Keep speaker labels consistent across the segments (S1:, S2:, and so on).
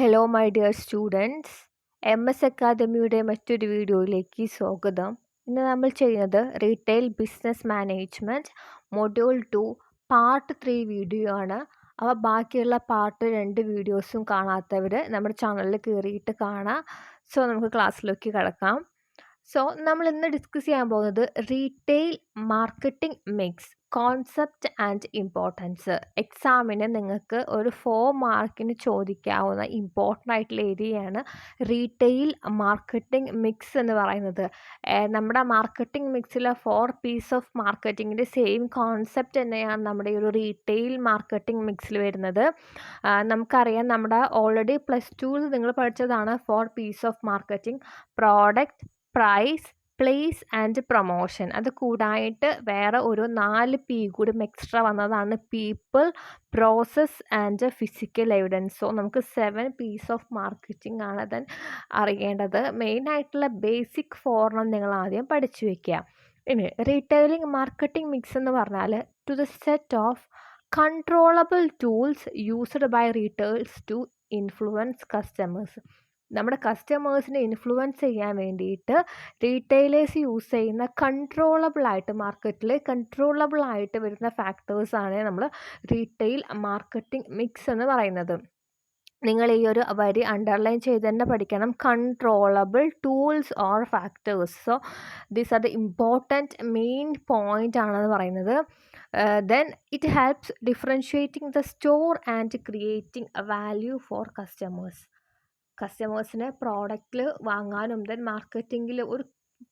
S1: Hello my dear students M S അക്കാദമിയുടെ മറ്റൊരു വീഡിയോയിലേക്ക് സ്വാഗതം. ഇന്ന് നമ്മൾ ചെയ്യുന്നത് retail business management module two part three video ആണ്. അപ്പോൾ ബാക്കിയുള്ള പാർട്ട് രണ്ട് വീഡിയോസും കാണാത്തവർ നമ്മുടെ ചാനലിൽ കയറിയിട്ട് കാണാം. സോ നമുക്ക് ക്ലാസ്സിലേക്ക് കിടക്കാം. സോ നമ്മൾ ഇന്ന് ഡിസ്കസ് ചെയ്യാൻ പോകുന്നത് retail marketing mix concept and importance എക്സാമിന് നിങ്ങൾക്ക് ഒരു ഫോർ മാർക്കിന് ചോദിക്കാവുന്ന ഇമ്പോർട്ടന്റ് ആയിട്ടുള്ള ഏരിയയാണ് റീറ്റെയിൽ മാർക്കറ്റിംഗ് മിക്സ് എന്ന് പറയുന്നത്. നമ്മുടെ മാർക്കറ്റിംഗ് മിക്സിലെ ഫോർ പീസ് ഓഫ് മാർക്കറ്റിങ്ങിന്റെ സെയിം കോൺസെപ്റ്റ് തന്നെയാണ് നമ്മുടെ ഈ ഒരു റീറ്റെയിൽ മാർക്കറ്റിംഗ് മിക്സിൽ വരുന്നത്. നമുക്കറിയാം നമ്മുടെ ഓൾറെഡി പ്ലസ് ടുവിൽ നിങ്ങൾ പഠിച്ചതാണ് four Ps of marketing product price place and promotion അത് കൂടായിട്ട് വേറെ ഒരു നാല് പി കൂടി എക്സ്ട്രാ വന്നതാണ് പീപ്പിൾ പ്രോസസ് ആൻഡ് ഫിസിക്കൽ എവിഡൻസോ നമുക്ക് സെവൻ പീസ് ഓഫ് മാർക്കറ്റിംഗ് ആണ് ദെൻ അറിയേണ്ടത്. മെയിനായിട്ടുള്ള ബേസിക് ഫോർണം നിങ്ങൾ ആദ്യം പഠിച്ചു വയ്ക്കുക ഇനി റീറ്റെയിലിംഗ് മാർക്കറ്റിംഗ് മിക്സ് എന്ന് പറഞ്ഞാൽ to the set of controllable tools used by retails to influence customers നമ്മുടെ കസ്റ്റമേഴ്സിനെ ഇൻഫ്ലുവൻസ് ചെയ്യാൻ വേണ്ടിയിട്ട് റീറ്റെയിലേഴ്സ് യൂസ് ചെയ്യുന്ന കൺട്രോളബിൾ ആയിട്ട് മാർക്കറ്റിൽ കൺട്രോളബിൾ ആയിട്ട് വരുന്ന ഫാക്ടേഴ്സാണ് നമ്മൾ റീറ്റെയിൽ മാർക്കറ്റിംഗ് മിക്സ് എന്ന് പറയുന്നത്. നിങ്ങൾ ഈ ഒരു വരി അണ്ടർലൈൻ ചെയ്ത് തന്നെ പഠിക്കണം. Controllable tools or factors so these are the important main point ആണെന്ന് പറയുന്നത്. Then it helps differentiating the store and creating value for customers കസ്റ്റമേഴ്സിന് പ്രോഡക്റ്റിൽ വാങ്ങാനും ദെൻ മാർക്കറ്റിങ്ങിൽ ഒരു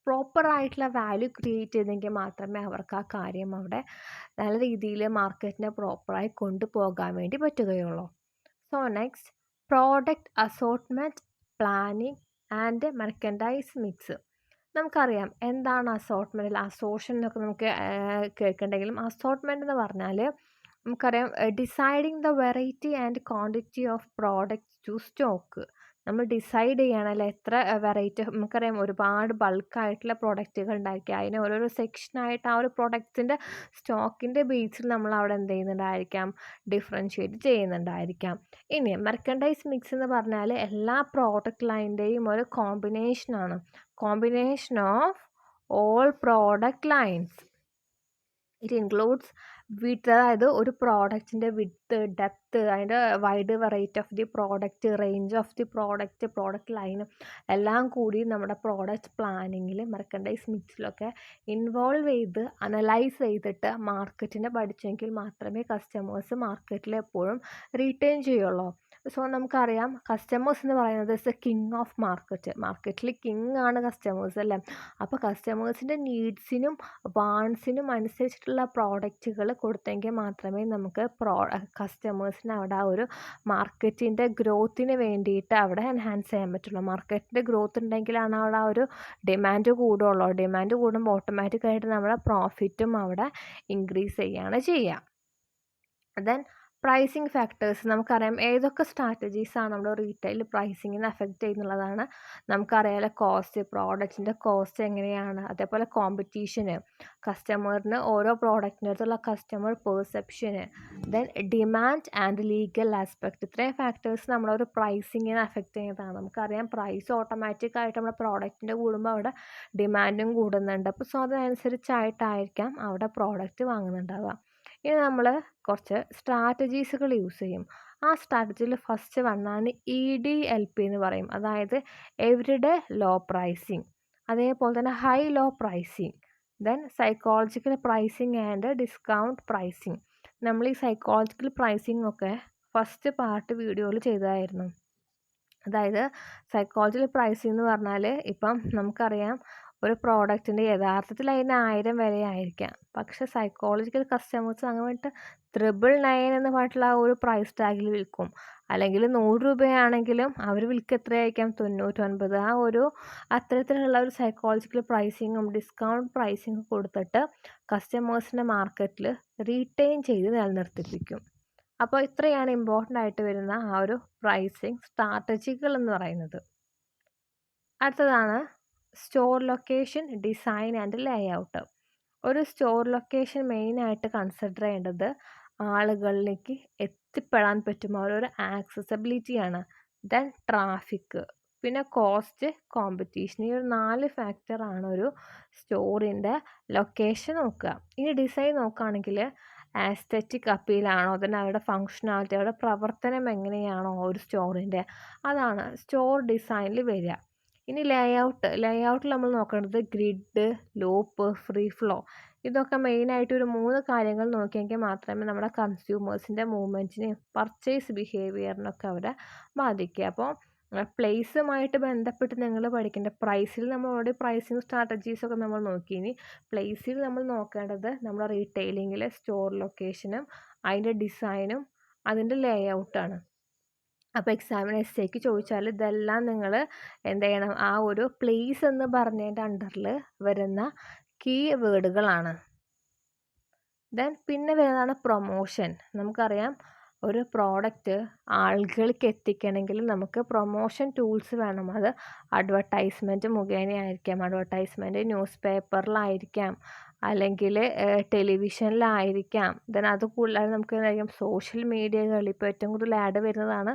S1: പ്രോപ്പർ ആയിട്ടുള്ള വാല്യൂ ക്രിയേറ്റ് ചെയ്തെങ്കിൽ മാത്രമേ അവർക്ക് ആ കാര്യം അവിടെ നല്ല രീതിയിൽ മാർക്കറ്റിനെ പ്രോപ്പറായി കൊണ്ടുപോകാൻ വേണ്ടി പറ്റുകയുള്ളൂ. So next product assortment planning and merchandise mix നമുക്കറിയാം എന്താണ് അസോർട്ട്മെന്റിൽ അസോഷൻ എന്നൊക്കെ നമുക്ക് കേൾക്കേണ്ടെങ്കിലും അസോട്ട്മെന്റ് എന്ന് പറഞ്ഞാൽ നമുക്കറിയാം deciding the variety and quantity of product to stock നമ്മൾ ഡിസൈഡ് ചെയ്യണമല്ലോ എത്ര വെറൈറ്റി നമുക്കറിയാം ഒരുപാട് ബൾക്കായിട്ടുള്ള പ്രോഡക്റ്റുകൾ ഉണ്ടാക്കി. അതിനെ ഓരോരോ സെക്ഷനായിട്ട് ആ ഒരു പ്രോഡക്റ്റ്സിന്റെ സ്റ്റോക്കിന്റെ ബേസിൽ നമ്മൾ അവിടെ എന്ത് ചെയ്യുന്നുണ്ടായിരിക്കാം? ഡിഫറൻഷ്യേറ്റ് ചെയ്യുന്നുണ്ടായിരിക്കാം. ഇനി മെർക്കൻഡൈസ് മിക്സ് എന്ന് പറഞ്ഞാൽ എല്ലാ പ്രോഡക്റ്റ് ലൈന്റെയും ഒരു കോമ്പിനേഷനാണ് combination of all product lines it includes with അതായത് ഒരു പ്രോഡക്റ്റിന്റെ വിഡ്ത്ത് ഡെപ്ത്ത് അതിന്റെ wide variety of the product range of the product product line എല്ലാം കൂടി നമ്മുടെ പ്രോഡക്റ്റ് പ്ലാനിങ്ങിൽ മെർക്കൻഡൈസ് മിക്സിലൊക്കെ ഇൻവോൾവ് ചെയ്ത് അനലൈസ് ചെയ്തിട്ട് മാർക്കറ്റിനെ പഠിച്ചെങ്കിൽ മാത്രമേ കസ്റ്റമേഴ്സ് മാർക്കറ്റിൽ എപ്പോഴും റീറ്റെയിൻ ചെയ്യുള്ളൂ. സോ നമുക്കറിയാം കസ്റ്റമേഴ്സ് എന്ന് പറയുന്നത് is a king of market മാർക്കറ്റിൽ കിങ് ആണ് കസ്റ്റമേഴ്സ് അല്ലേ? അപ്പോൾ കസ്റ്റമേഴ്സിന്റെ നീഡ്സിനും വാൺസിനും അനുസരിച്ചിട്ടുള്ള പ്രോഡക്റ്റുകൾ കൊടുത്തെങ്കിൽ മാത്രമേ നമുക്ക് പ്രോ കസ്റ്റമേഴ്സിന് അവിടെ ആ ഒരു മാർക്കറ്റിന്റെ ഗ്രോത്തിന് വേണ്ടിയിട്ട് അവിടെ എൻഹാൻസ് ചെയ്യാൻ പറ്റുള്ളൂ. മാർക്കറ്റിന്റെ ഗ്രോത്ത് ഉണ്ടെങ്കിലാണ് അവിടെ ആ ഒരു ഡിമാൻഡ് കൂടുള്ളൂ. ഡിമാൻഡ് കൂടുമ്പോൾ ഓട്ടോമാറ്റിക്കായിട്ട് നമ്മുടെ പ്രോഫിറ്റും അവിടെ ഇൻക്രീസ് ചെയ്യുകയാണ് ചെയ്യുക. ദെൻ പ്രൈസിങ് ഫാക്ടേഴ്സ് നമുക്കറിയാം ഏതൊക്കെ സ്ട്രാറ്റജീസാണ് നമ്മുടെ റീറ്റെയിൽ പ്രൈസിങ്ങിനെ അഫക്റ്റ് ചെയ്യുന്നുള്ളതാണ്. നമുക്കറിയാലോ കോസ്റ്റ് പ്രോഡക്റ്റിന്റെ കോസ്റ്റ് എങ്ങനെയാണ്. അതേപോലെ കോമ്പറ്റീഷന് കസ്റ്റമറിന് ഓരോ പ്രോഡക്റ്റിനടുത്തുള്ള customer പെർസെപ്ഷന് then demand and legal aspect ഇത്രയും ഫാക്ടേഴ്സ് നമ്മളൊരു പ്രൈസിങ്ങിനെ അഫക്റ്റ് ചെയ്യുന്നതാണ്. നമുക്കറിയാം പ്രൈസ് ഓട്ടോമാറ്റിക് ആയിട്ട് നമ്മുടെ പ്രോഡക്റ്റിന്റെ കൂടുമ്പോൾ അവിടെ ഡിമാൻഡും കൂടുന്നുണ്ട്. അപ്പോൾ സോ അതനുസരിച്ചായിട്ടായിരിക്കാം അവിടെ പ്രോഡക്റ്റ് വാങ്ങുന്നുണ്ടാവുക. ഇനി നമ്മൾ കുറച്ച് സ്ട്രാറ്റജീസുകൾ യൂസ് ചെയ്യും. ആ സ്ട്രാറ്റജിയിൽ ഫസ്റ്റ് വണ്ണാണ് ഇ ഡി എൽ പി എന്ന് പറയും. അതായത് എവരിഡേ ലോ പ്രൈസിങ്. അതേപോലെ തന്നെ high low pricing. Then psychological pricing and discount pricing. നമ്മൾ ഈ സൈക്കോളജിക്കൽ പ്രൈസിങ് ഒക്കെ ഫസ്റ്റ് പാർട്ട് വീഡിയോയിൽ ചെയ്തതായിരുന്നു. അതായത് സൈക്കോളജിക്കൽ പ്രൈസിങ് എന്ന് പറഞ്ഞാൽ ഇപ്പം നമുക്കറിയാം ഒരു പ്രോഡക്റ്റിന്റെ യഥാർത്ഥത്തിൽ അതിന് ആയിരം വരെ ആയിരിക്കാം പക്ഷെ സൈക്കോളജിക്കൽ കസ്റ്റമേഴ്സ് അങ്ങനെ അങ്ങോട്ട് ത്രിബിൾ നയൻ എന്ന് പറഞ്ഞിട്ടുള്ള ഒരു പ്രൈസ് ടാഗിൽ വിൽക്കും. അല്ലെങ്കിൽ നൂറ് രൂപയാണെങ്കിലും അവർ വിൽക്കുക എത്രയായിരിക്കാം? തൊണ്ണൂറ്റൊൻപത്. ആ ഒരു അത്തരത്തിലുള്ള ഒരു സൈക്കോളജിക്കൽ പ്രൈസിങ്ങും ഡിസ്കൗണ്ട് പ്രൈസിങ്ങും കൊടുത്തിട്ട് കസ്റ്റമേഴ്സിന്റെ മാർക്കറ്റിൽ റീറ്റെയിൻ ചെയ്ത് നിലനിർത്തിപ്പിക്കും. അപ്പോൾ ഇത്രയാണ് ഇമ്പോർട്ടന്റ് ആയിട്ട് വരുന്ന ആ ഒരു പ്രൈസിങ് സ്ട്രാറ്റജികൾ എന്ന് പറയുന്നത്. അടുത്തതാണ് store location design and layout ഒരു സ്റ്റോർ ലൊക്കേഷൻ മെയിനായിട്ട് കൺസിഡർ ചെയ്യേണ്ടത് ആളുകളിലേക്ക് എത്തിപ്പെടാൻ പറ്റും ഓരോരോ ആക്സസബിലിറ്റിയാണ് ദെൻ ട്രാഫിക് പിന്നെ കോസ്റ്റ് കോമ്പറ്റീഷൻ ഈ ഒരു നാല് ഫാക്ടറാണ് ഒരു സ്റ്റോറിന്റെ ലൊക്കേഷൻ നോക്കുക. ഇനി ഡിസൈൻ നോക്കുകയാണെങ്കിൽ ആസ്തറ്റിക് അപ്പീലാണോ അതിന് അവരുടെ ഫങ്ഷനാലിറ്റി അവരുടെ പ്രവർത്തനം എങ്ങനെയാണോ ഒരു സ്റ്റോറിന്റെ അതാണ് സ്റ്റോർ ഡിസൈനിൽ വരിക. ഇനി ലേഔട്ട് ലേഔട്ടിൽ നമ്മൾ നോക്കേണ്ടത് ഗ്രിഡ് ലോപ്പ് ഫ്രീ ഫ്ലോ ഇതൊക്കെ മെയിനായിട്ട് ഒരു മൂന്ന് കാര്യങ്ങൾ നോക്കിയെങ്കിൽ മാത്രമേ നമ്മുടെ കൺസ്യൂമേഴ്സിന്റെ മൂവ്മെന്റിനെയും പർച്ചേസ് ബിഹേവിയറിനൊക്കെ അവരെ ബാധിക്കുക അപ്പോൾ പ്ലേസുമായിട്ട് ബന്ധപ്പെട്ട് നിങ്ങൾ പഠിക്കേണ്ട പ്രൈസിൽ നമ്മൾ ഓൾറെഡി പ്രൈസിങ് സ്ട്രാറ്റജീസൊക്കെ നമ്മൾ നോക്കി. ഇനി പ്ലേസിൽ നമ്മൾ നോക്കേണ്ടത് നമ്മുടെ റീറ്റെയിലിങ്ങിലെ സ്റ്റോർ ലൊക്കേഷനും അതിന്റെ ഡിസൈനും അതിന്റെ ലേ ഔട്ടാണ് അപ്പോൾ എക്സാമിന് എസ് എക്ക് ചോദിച്ചാൽ ഇതെല്ലാം നിങ്ങൾ എന്ത് ചെയ്യണം? ആ ഒരു പ്ലേസ് എന്ന് പറഞ്ഞതിന്റെ അണ്ടറിൽ വരുന്ന കീ വേർഡുകളാണ്. ദെൻ പിന്നെ വരുന്നതാണ് പ്രൊമോഷൻ നമുക്കറിയാം ഒരു പ്രോഡക്റ്റ് ആളുകൾക്ക് എത്തിക്കണമെങ്കിൽ നമുക്ക് പ്രൊമോഷൻ ടൂൾസ് വേണം. അത് അഡ്വർടൈസ്മെന്റ് മുഖേനയായിരിക്കാം. അഡ്വർടൈസ്മെന്റ് ന്യൂസ് പേപ്പറിലായിരിക്കാം അല്ലെങ്കിൽ ടെലിവിഷനിലായിരിക്കാം. ദെൻ അത് കൂടാതെ നമുക്ക് എന്തായിരിക്കും സോഷ്യൽ മീഡിയകളിൽ ഇപ്പോൾ ഏറ്റവും കൂടുതൽ ആഡ് വരുന്നതാണ്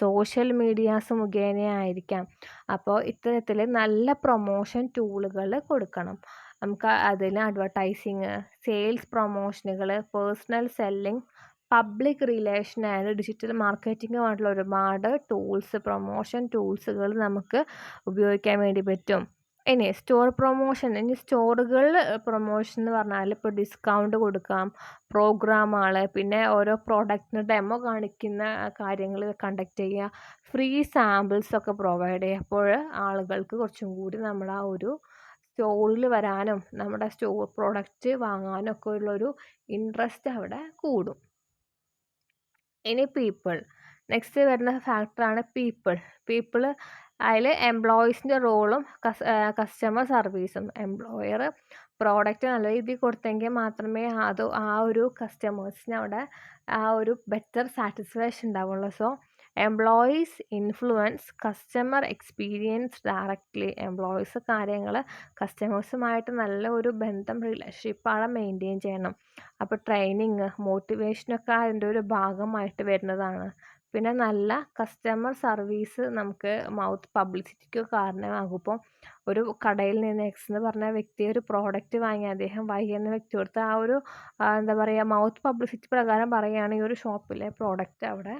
S1: സോഷ്യൽ മീഡിയാസ് മുഖേനയായിരിക്കാം അപ്പോൾ ഇത്തരത്തിൽ നല്ല പ്രൊമോഷൻ ടൂളുകൾ കൊടുക്കണം. നമുക്ക് അതിൽ advertising sales പ്രൊമോഷനുകൾ personal selling public relation and digital മാർക്കറ്റിങ്ങുമായിട്ടുള്ള ഒരുപാട് ടൂൾസ് പ്രൊമോഷൻ ടൂൾസുകൾ നമുക്ക് ഉപയോഗിക്കാൻ വേണ്ടി പറ്റും. ഇനി സ്റ്റോർ പ്രൊമോഷൻ ഇനി സ്റ്റോറുകളിൽ പ്രൊമോഷൻ എന്ന് പറഞ്ഞാൽ ഇപ്പോൾ ഡിസ്കൗണ്ട് കൊടുക്കാം പ്രോഗ്രാമുകൾ പിന്നെ ഓരോ പ്രോഡക്റ്റിന് ഡെമോ കാണിക്കുന്ന കാര്യങ്ങൾ കണ്ടക്ട് ചെയ്യുക ഫ്രീ സാമ്പിൾസ് ഒക്കെ പ്രൊവൈഡ് ചെയ്യുക. അപ്പോൾ ആളുകൾക്ക് കുറച്ചും കൂടി നമ്മുടെ ആ ഒരു സ്റ്റോറിൽ വരാനും നമ്മുടെ സ്റ്റോർ പ്രോഡക്റ്റ് വാങ്ങാനും ഒക്കെ ഉള്ളൊരു ഇൻട്രസ്റ്റ് അവിടെ കൂടും. ഇനി പീപ്പിൾ നെക്സ്റ്റ് വരുന്ന ഫാക്ടറാണ് പീപ്പിൾ പീപ്പിൾ അതിൽ എംപ്ലോയീസിന്റെ റോളും കസ്റ്റമർ സർവീസും എംപ്ലോയർ പ്രോഡക്റ്റ് നല്ല രീതിയിൽ കൊടുത്തെങ്കിൽ മാത്രമേ അത് ആ ഒരു കസ്റ്റമേഴ്സിന് അവിടെ ആ ഒരു ബെറ്റർ സാറ്റിസ്ഫാക്ഷൻ ഉണ്ടാവുള്ളൂ. So employees influence customer experience directly employees കാര്യങ്ങൾ കസ്റ്റമേഴ്സുമായിട്ട് നല്ല ഒരു ബന്ധം റിലേഷൻഷിപ്പ് അവിടെ മെയിന്റെയിൻ ചെയ്യണം. അപ്പോൾ ട്രെയിനിങ് മോട്ടിവേഷനൊക്കെ അതിന്റെ ഒരു ഭാഗമായിട്ട് വരുന്നതാണ്. പിന്നെ നല്ല കസ്റ്റമർ സർവീസ് നമുക്ക് മൗത്ത് പബ്ലിസിറ്റിക്ക് കാരണമാകും. ഇപ്പോൾ ഒരു കടയിൽ നിന്ന് എക്സ് എന്ന് പറഞ്ഞ വ്യക്തി ഒരു പ്രോഡക്റ്റ് വാങ്ങി അദ്ദേഹം വൈ എന്ന വ്യക്തി കൊടുത്ത് ആ ഒരു എന്താ പറയുക മൗത്ത് പബ്ലിസിറ്റി പ്രകാരം പറയുകയാണെങ്കിൽ ഒരു ഷോപ്പിലെ പ്രോഡക്റ്റ് അവിടെ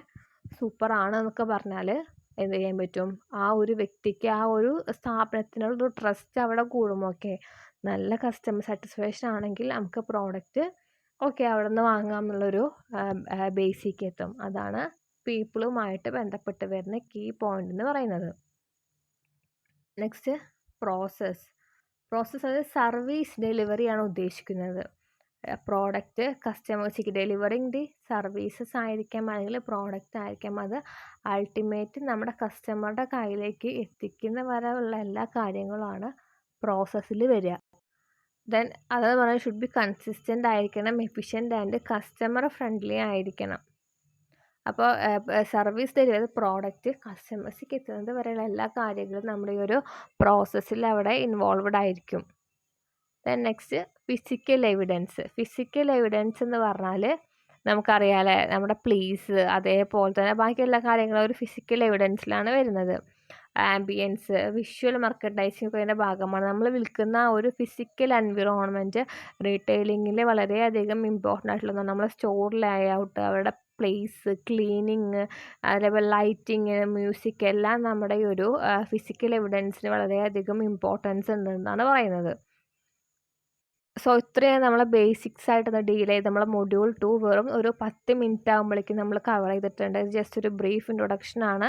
S1: സൂപ്പറാണ് എന്നൊക്കെ പറഞ്ഞാൽ എന്ത് ചെയ്യാൻ പറ്റും? ആ ഒരു വ്യക്തിക്ക് ആ ഒരു സ്ഥാപനത്തിനുള്ള ട്രസ്റ്റ് അവിടെ കൂടും ഓക്കെ നല്ല കസ്റ്റമർ സാറ്റിസ്ഫാക്ഷൻ ആണെങ്കിൽ നമുക്ക് പ്രോഡക്റ്റ് ഓക്കെ അവിടെ നിന്ന് വാങ്ങാം എന്നുള്ളൊരു ബേസിക്ക് എത്തും. അതാണ് പീപ്പിളുമായിട്ട് ബന്ധപ്പെട്ട് വരുന്ന കീ പോയിന്റ് എന്ന് പറയുന്നത്. നെക്സ്റ്റ് പ്രോസസ്സ് പ്രോസസ്സ് അത് സർവീസ് ഡെലിവറിയാണ് ഉദ്ദേശിക്കുന്നത്. പ്രോഡക്റ്റ് കസ്റ്റമേഴ്സിക്ക് ഡെലിവറിങ് ദി സർവീസസ് ആയിരിക്കാം അല്ലെങ്കിൽ പ്രോഡക്റ്റ് ആയിരിക്കാം. അത് അൾട്ടിമേറ്റ് നമ്മുടെ കസ്റ്റമറുടെ കയ്യിലേക്ക് എത്തിക്കുന്ന വരെയുള്ള എല്ലാ കാര്യങ്ങളുമാണ് പ്രോസസ്സിൽ വരിക. ദെൻ അത് പറഞ്ഞാൽ ഷുഡ് ബി കൺസിസ്റ്റന്റ് ആയിരിക്കണം എഫിഷ്യന്റ് ആൻഡ് കസ്റ്റമർ ഫ്രണ്ട്ലി ആയിരിക്കണം. അപ്പോൾ സർവീസ് ഡെലിവറി പ്രോഡക്റ്റ് കസ്റ്റമേഴ്സിക്ക് എത്തുന്നത് വരെയുള്ള എല്ലാ കാര്യങ്ങളും നമ്മുടെ ഈ ഒരു പ്രോസസ്സിൽ അവിടെ ഇൻവോൾവഡ് ആയിരിക്കും. Then next physical evidence physical evidence എന്ന് പറഞ്ഞാൽ നമുക്കറിയാമല്ലേ നമ്മുടെ പ്ലീസ് അതേപോലെ തന്നെ ബാക്കി കാര്യങ്ങളും ഒരു ഫിസിക്കൽ എവിഡൻസിലാണ് വരുന്നത്. ആംബിയൻസ് വിഷ്വൽ മാർക്കറ്റൈസിംഗ് ഒക്കെ ഭാഗമാണ്. നമ്മൾ വിൽക്കുന്ന ആ ഒരു ഫിസിക്കൽ എൻവിറോൺമെന്റ് റീറ്റെയിലിങ്ങിൽ വളരെയധികം ഇമ്പോർട്ടന്റ് ആയിട്ടുള്ളതാണ് നമ്മുടെ സ്റ്റോർ ലേഔട്ട് അവരുടെ പ്ലേസ് ക്ലീനിങ് അതേപോലെ ലൈറ്റിങ് മ്യൂസിക് എല്ലാം നമ്മുടെ ഒരു ഫിസിക്കൽ എവിഡൻസിന് വളരെയധികം ഇമ്പോർട്ടൻസ് ഉണ്ടെന്നാണ് പറയുന്നത്. സോ ഇത്രയാണ് നമ്മളെ ബേസിക്സ് ആയിട്ട് ഡീൽ ചെയ്ത് നമ്മളെ മൊഡ്യൂൾ ടു വെറും ഒരു പത്ത് മിനിറ്റ് ആകുമ്പോഴേക്കും നമ്മൾ കവർ ചെയ്തിട്ടുണ്ട്. ജസ്റ്റ് ഒരു ബ്രീഫ് ഇൻട്രൊഡക്ഷൻ ആണ്.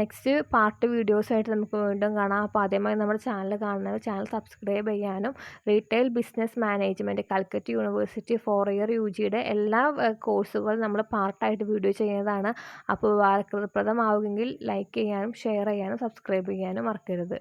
S1: നെക്സ്റ്റ് പാർട്ട് വീഡിയോസായിട്ട് നമുക്ക് വീണ്ടും കാണാം. അപ്പോൾ ആദ്യമായി നമ്മുടെ ചാനൽ കാണുന്നവർ ചാനൽ സബ്സ്ക്രൈബ് ചെയ്യാനും retail business management Calcutta university four year U ജിയുടെ എല്ലാ കോഴ്സുകളും നമ്മൾ പാർട്ടായിട്ട് വീഡിയോ ചെയ്യുന്നതാണ്. അപ്പോൾ ഉപകാരപ്രദമാവുമെങ്കിൽ ലൈക്ക് ചെയ്യാനും ഷെയർ ചെയ്യാനും സബ്സ്ക്രൈബ് ചെയ്യാനും മറക്കരുത്.